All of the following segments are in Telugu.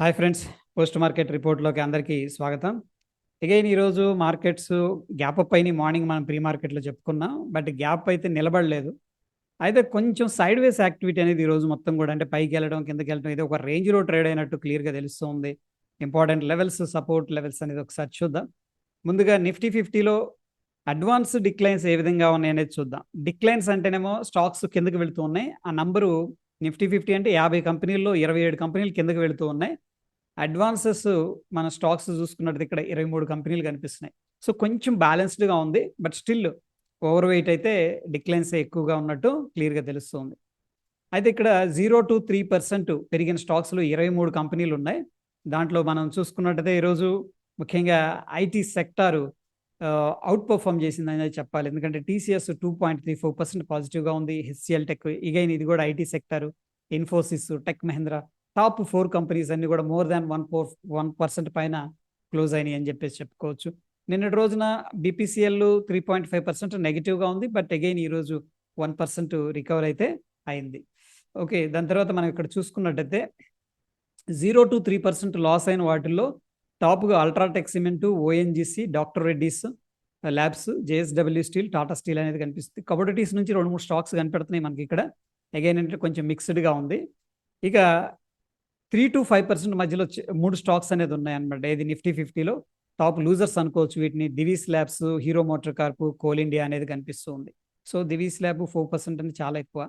హాయ్ ఫ్రెండ్స్ పోస్ట్ మార్కెట్ రిపోర్ట్లోకి అందరికీ స్వాగతం. అగైన్ ఈరోజు మార్కెట్స్ గ్యాప్ అప్ అయినాయి మార్నింగ్ మనం ప్రీ మార్కెట్లో చెప్పుకున్నాం. బట్ గ్యాప్ అయితే నిలబడలేదు. అయితే కొంచెం సైడ్ వేస్ యాక్టివిటీ అనేది ఈరోజు మొత్తం కూడా అంటే పైకి వెళ్ళడం కిందకి వెళ్ళడం ఇది ఒక రేంజ్లో ట్రేడ్ అయినట్టు క్లియర్గా తెలుస్తుంది. ఇంపార్టెంట్ లెవెల్స్ సపోర్ట్ లెవెల్స్ అనేది ఒకసారి చూద్దాం. ముందుగా నిఫ్టీ ఫిఫ్టీలో అడ్వాన్స్ డిక్లైన్స్ ఏ విధంగా ఉన్నాయి అనేది చూద్దాం. డిక్లైన్స్ అంటేనేమో స్టాక్స్ కిందకి వెళుతూ ఉన్నాయి. ఆ నంబరు నిఫ్టీ ఫిఫ్టీ అంటే యాభై కంపెనీల్లో ఇరవై ఏడు కంపెనీలు కిందకి వెళుతూ ఉన్నాయి. అడ్వాన్సెస్ మన స్టాక్స్ చూసుకున్నట్టు ఇక్కడ ఇరవై మూడు కంపెనీలు కనిపిస్తున్నాయి. సో కొంచెం బ్యాలెన్స్డ్గా ఉంది. బట్ స్టిల్ ఓవర్ వెయిట్ అయితే డిక్లైన్స్ ఎక్కువగా ఉన్నట్టు క్లియర్గా తెలుస్తుంది. అయితే ఇక్కడ జీరో టు త్రీ పర్సెంట్ పెరిగిన స్టాక్స్లో ఇరవై మూడు కంపెనీలు ఉన్నాయి. దాంట్లో మనం చూసుకున్నట్టయితే ఈరోజు ముఖ్యంగా ఐటీ సెక్టారు అవుట్ పర్ఫామ్ చేసింది అనేది చెప్పాలి. ఎందుకంటే TCS two point three four percent పాజిటివ్గా ఉంది. హెచ్సిఎల్ టెక్ ఇగైన్ ఇది కూడా IT sector Infosys tech Mahindra top four companies అన్ని కూడా more than one four one percent పైన క్లోజ్ అయినాయి అని చెప్పేసి చెప్పుకోవచ్చు. నిన్నటి రోజున BPCL three point five percent నెగిటివ్గా ఉంది. బట్ అగైన్ ఈరోజు వన్ పర్సెంట్ రికవర్ అయితే అయింది. ఓకే దాని తర్వాత మనం ఇక్కడ చూసుకున్నట్టయితే zero to three percent loss అయిన వాటిల్లో టాప్గా UltraTech cement ONGC doctor Reddy's labs JSW steel Tata steel అనేది కనిపిస్తుంది. కమోడిటీస్ నుంచి రెండు మూడు స్టాక్స్ కనిపెడుతున్నాయి మనకి ఇక్కడ. అగైన్ అంటే కొంచెం మిక్స్డ్గా ఉంది. ఇక త్రీ టు ఫైవ్ పర్సెంట్ మధ్యలో మూడు స్టాక్స్ అనేది ఉన్నాయన్నమాట. ఇది నిఫ్టీ ఫిఫ్టీలో టాప్ లూజర్స్ అనుకోవచ్చు వీటిని. Divi's labs hero motor corp coal India అనేది కనిపిస్తుంది. So Divi's lab four percent అనేది చాలా ఎక్కువ.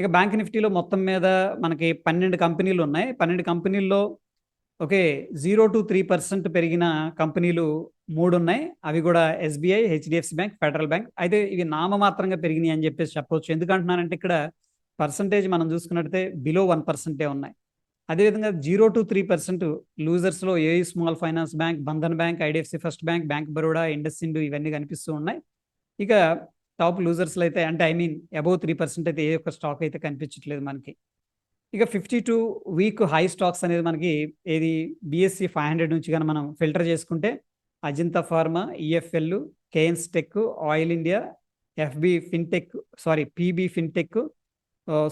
ఇక బ్యాంక్ నిఫ్టీలో మొత్తం మీద మనకి పన్నెండు కంపెనీలు ఉన్నాయి. పన్నెండు కంపెనీల్లో okay zero to three percent పెరిగిన కంపెనీలు మూడు ఉన్నాయి. అవి కూడా SBI HDFC bank federal bank. అయితే ఇవి నామమాత్రంగా పెరిగినాయి అని చెప్పేసి చెప్పవచ్చు ఎందుకంటున్నానంటే ఇక్కడ పర్సంటేజ్ మనం చూసుకున్నట్టయితే బిలో వన్ పర్సెంటే ఉన్నాయి. అదేవిధంగా zero to three percent లూజర్స్లో A small finance bank Bandhan bank IDFC first bank bank Baroda IndusInd ఇవన్నీ కనిపిస్తూ ఉన్నాయి. ఇక టాప్ లూజర్స్లో అయితే అంటే I mean above three percent అయితే ఏ ఒక్క స్టాక్ అయితే కనిపించట్లేదు మనకి. ఇక fifty two week high stocks అనేది మనకి ఏది బిఎస్సి ఫైవ్ హండ్రెడ్ నుంచి కానీ మనం ఫిల్టర్ చేసుకుంటే Ajanta pharma EFL Kaynes tech oil India FB fintech sorry PB fintech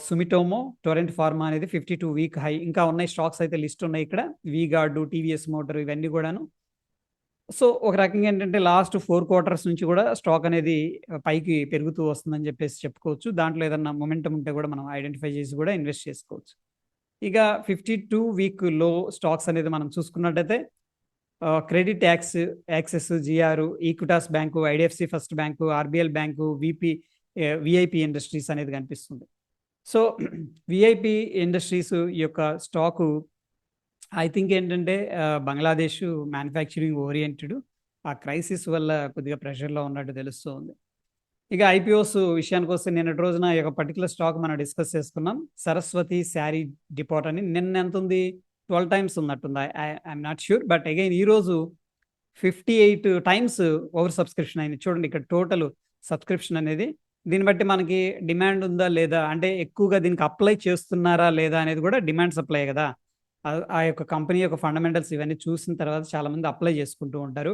Sumitomo Torrent pharma అనేది ఫిఫ్టీ టూ వీక్ హై ఇంకా ఉన్నాయి స్టాక్స్ అయితే లిస్ట్ ఉన్నాయి ఇక్కడ. వీగార్డు టీవీఎస్ మోటార్ ఇవన్నీ కూడాను. సో ఒక రకంగా ఏంటంటే లాస్ట్ ఫోర్ క్వార్టర్స్ నుంచి కూడా స్టాక్ అనేది పైకి పెరుగుతూ వస్తుందని చెప్పేసి చెప్పుకోవచ్చు. దాంట్లో ఏదన్నా మొమెంటం ఉంటే కూడా మనం ఐడెంటిఫై చేసి కూడా ఇన్వెస్ట్ చేసుకోవచ్చు. ఇక ఫిఫ్టీ టూ వీక్లో స్టాక్స్ అనేది మనం చూసుకున్నట్టయితే credit ax access GR Equitas bank IDFC first bank RBL bank VP VIP industries అనేది కనిపిస్తుంది. సో విఐపి ఇండస్ట్రీస్ యొక్క స్టాకు ఐ థింక్ ఏంటంటే బంగ్లాదేశ్ మ్యానుఫ్యాక్చరింగ్ ఓరియంటెడ్ ఆ క్రైసిస్ వల్ల కొద్దిగా ప్రెషర్లో ఉన్నట్టు తెలుస్తుంది. ఇక ఐపీఓస్ విషయానికి వస్తే నిన్నటి రోజున ఒక పర్టికులర్ స్టాక్ మనం డిస్కస్ చేసుకున్నాం. సరస్వతి శారీ డిపోట్ అని నిన్న ఎంత ఉంది? ట్వెల్వ్ టైమ్స్ ఉన్నట్టుంది. I'm not sure. But again ఈరోజు fifty eight times over subscription అయింది. చూడండి ఇక్కడ టోటల్ సబ్స్క్రిప్షన్ అనేది. దీన్ని బట్టి మనకి డిమాండ్ ఉందా లేదా? అంటే ఎక్కువగా దీనికి అప్లై చేస్తున్నారా లేదా అనేది కూడా డిమాండ్ సప్లై కదా. ఆ యొక్క కంపెనీ యొక్క ఫండమెంటల్స్ ఇవన్నీ చూసిన తర్వాత చాలామంది అప్లై చేసుకుంటూ ఉంటారు.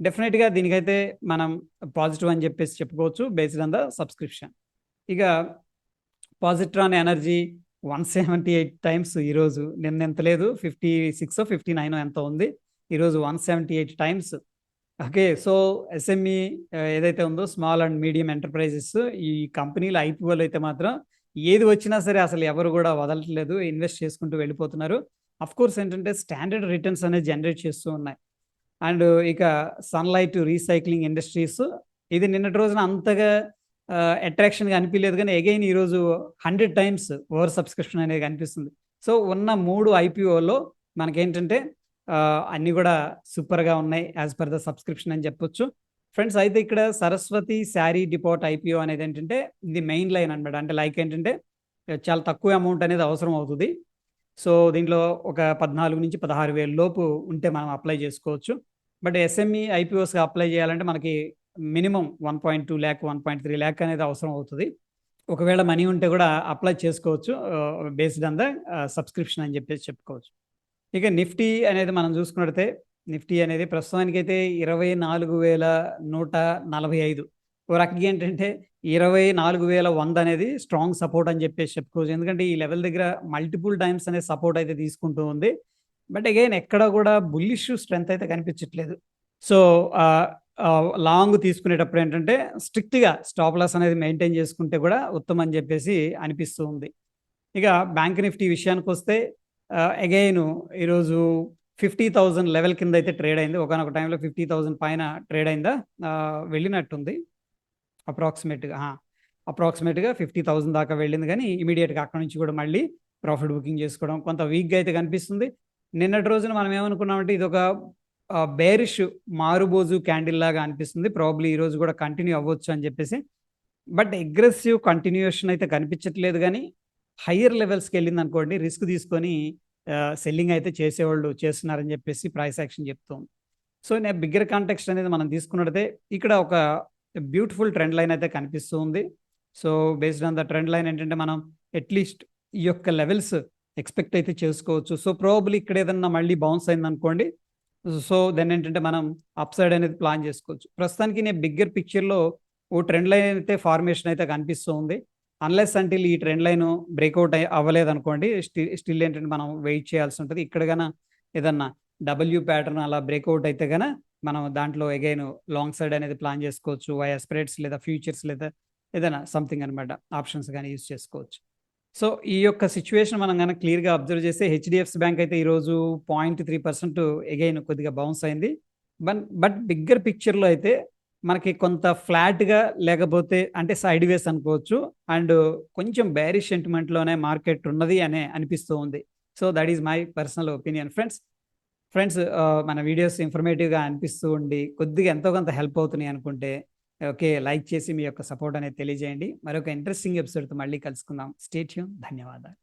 డెఫినెట్గా దీనికైతే మనం పాజిటివ్ అని చెప్పేసి చెప్పుకోవచ్చు బేస్డ్ ఆన్ ద సబ్స్క్రిప్షన్ ఇక positron energy one seventy eight times ఈరోజు నిన్న ఎంత లేదు? ఫిఫ్టీ సిక్స్ ఫిఫ్టీ నైన్ ఎంత ఉంది? ఈరోజు one seventy eight times. Okay so SME ఏదైతే ఉందో స్మాల్ అండ్ మీడియం ఎంటర్ప్రైజెస్ ఈ కంపెనీలు ఐపీఓలు అయితే మాత్రం ఏది వచ్చినా సరే అసలు ఎవరు కూడా వదలట్లేదు ఇన్వెస్ట్ చేసుకుంటూ వెళ్ళిపోతున్నారు. అఫ్ కోర్స్ ఏంటంటే స్టాండర్డ్ రిటర్న్స్ అనేది జనరేట్ చేస్తూ ఉన్నాయి. అండ్ ఇక సన్లైట్ రీసైక్లింగ్ ఇండస్ట్రీస్ ఇది నిన్నటి రోజున అంతగా అట్రాక్షన్గా అనిపించలేదు కానీ అగైన్ ఈరోజు హండ్రెడ్ టైమ్స్ ఓవర్ సబ్స్క్రిప్షన్ అనేది కనిపిస్తుంది. సో ఉన్న మూడు ఐపీఓలో మనకేంటంటే అన్నీ కూడా సూపర్గా ఉన్నాయి యాజ్ పర్ ద సబ్స్క్రిప్షన్ అని చెప్పొచ్చు. ఫ్రెండ్స్ అయితే ఇక్కడ సరస్వతి శారీ డిపోట్ ఐపీఓ అనేది ఏంటంటే ఇది మెయిన్ లైన్ అనమాట అంటే లైక్ ఏంటంటే చాలా తక్కువ అమౌంట్ అనేది అవసరం అవుతుంది. సో దీంట్లో ఒక పద్నాలుగు నుంచి పదహారు వేల లోపు ఉంటే మనం అప్లై చేసుకోవచ్చు. బట్ ఎస్ఎంఈ ఐపీఓస్గా అప్లై చేయాలంటే మనకి minimum one point two lakh one point three lakh అనేది అవసరం అవుతుంది. ఒకవేళ మనీ ఉంటే కూడా అప్లై చేసుకోవచ్చు. బేస్డ్ ఆన్ ద సబ్స్క్రిప్షన్ అని చెప్పేసి చెప్పుకోవచ్చు. ఇక నిఫ్టీ అనేది మనం చూసుకున్నట్టయితే నిఫ్టీ అనేది ప్రస్తుతానికైతే ఇరవై నాలుగు వేల నూట నలభై ఐదు. ఓ రకంగా ఏంటంటే ఇరవై నాలుగు వేల వంద అనేది స్ట్రాంగ్ సపోర్ట్ అని చెప్పేసి చెప్పుకోవచ్చు. ఎందుకంటే ఈ లెవెల్ దగ్గర మల్టిపుల్ టైమ్స్ అనే సపోర్ట్ అయితే తీసుకుంటూ ఉంది. బట్ అగైన్ ఎక్కడ కూడా బుల్లిష్ స్ట్రెంత్ అయితే కనిపించట్లేదు. సో లాంగ్ తీసుకునేటప్పుడు ఏంటంటే స్ట్రిక్ట్గా స్టాప్ లాస్ అనేది మెయింటైన్ చేసుకుంటే కూడా ఉత్తమం అని చెప్పేసి అనిపిస్తూ ఉంది. ఇక బ్యాంక్ నిఫ్టీ విషయానికి వస్తే అగైన్ ఈరోజు ఫిఫ్టీ థౌజండ్ లెవెల్ కింద అయితే ట్రేడ్ అయింది. ఒకనొక టైంలో ఫిఫ్టీ థౌజండ్ పైన ట్రేడ్ అయిందా? వెళ్ళినట్టుంది. అప్రాక్సిమేట్గా అప్రాక్సిమేట్గా ఫిఫ్టీ థౌసండ్ దాకా వెళ్ళింది కానీ ఇమీడియట్గా అక్కడ నుంచి కూడా మళ్ళీ ప్రాఫిట్ బుకింగ్ చేసుకోవడం కొంత వీక్గా అయితే కనిపిస్తుంది. నిన్నటి రోజున మనం ఏమనుకున్నామంటే ఇది ఒక బేరిష్ మారుబోజు క్యాండిల్ లాగా అనిపిస్తుంది. ప్రాబ్లీ ఈ రోజు కూడా కంటిన్యూ అవ్వచ్చు అని చెప్పేసి. బట్ అగ్రెసివ్ కంటిన్యూషన్ అయితే కనిపించట్లేదు కానీ హయ్యర్ లెవెల్స్కి వెళ్ళింది అనుకోండి రిస్క్ తీసుకొని సెల్లింగ్ అయితే చేసేవాళ్ళు చేస్తున్నారని చెప్పేసి ప్రైస్ యాక్షన్ చెప్తుంది. సో నేను బిగ్గర్ కాంటెక్స్ట్ అనేది మనం తీసుకున్నట్టే ఇక్కడ ఒక బ్యూటిఫుల్ ట్రెండ్ లైన్ అయితే కనిపిస్తూ ఉంది. So based on the trend line ఏంటంటే మనం అట్లీస్ట్ ఈ యొక్క లెవెల్స్ ఎక్స్పెక్ట్ అయితే చేసుకోవచ్చు. సో ప్రాబ్లీ ఇక్కడ ఏదన్నా మళ్ళీ బౌన్స్ అయింది అనుకోండి సో దెన్ ఏంటంటే మనం అప్ సైడ్ అనేది ప్లాన్ చేసుకోవచ్చు. ప్రస్తుతానికి నేను బిగ్గర్ పిక్చర్లో ఓ ట్రెండ్ లైన్ అయితే ఫార్మేషన్ అయితే కనిపిస్తూ ఉంది. అన్లెస్ అంటిల్ ఈ ట్రెండ్ లైన్ బ్రేక్అవుట్ అవ్వలేదు అనుకోండి స్టిల్ స్టిల్ ఏంటంటే మనం వెయిట్ చేయాల్సి ఉంటుంది. ఇక్కడ గన ఏదన్నా డబ్ల్యూ ప్యాటర్న్ అలా బ్రేక్అవుట్ అయితే గన మనం దాంట్లో అగైన్ లాంగ్ సైడ్ అనేది ప్లాన్ చేసుకోవచ్చు వయా స్ప్రెడ్స్ లేదా ఫ్యూచర్స్ లేదా ఏదైనా సంథింగ్ అనమాట ఆప్షన్స్ కానీ యూస్ చేసుకోవచ్చు. సో ఈ యొక్క సిచ్యువేషన్ మనం కనుక క్లియర్గా అబ్జర్వ్ చేస్తే హెచ్డిఎఫ్సి బ్యాంక్ అయితే ఈరోజు పాయింట్ త్రీ పర్సెంట్ అగైన్ కొద్దిగా బౌన్స్ అయింది. బట్ బట్ బిగ్గర్ పిక్చర్లో అయితే మనకి కొంత ఫ్లాట్గా లేకపోతే అంటే సైడ్ వేస్ అనుకోవచ్చు. అండ్ కొంచెం బ్యారిష్ సెంటిమెంట్లోనే మార్కెట్ ఉన్నది అనే అనిపిస్తూ ఉంది. So that is my personal opinion friends friends మన వీడియోస్ ఇన్ఫర్మేటివ్గా అనిపిస్తూ ఉండి కొద్దిగా ఎంతో కొంత హెల్ప్ అవుతున్నాయి అనుకుంటే ఓకే లైక్ చేసి మీ యొక్క సపోర్ట్ అనేది తెలియజేయండి. మరొక ఇంట్రెస్టింగ్ ఎపిసోడ్తో మళ్ళీ కలుసుకుందాం. స్టేట్యూన్ ధన్యవాదాలు.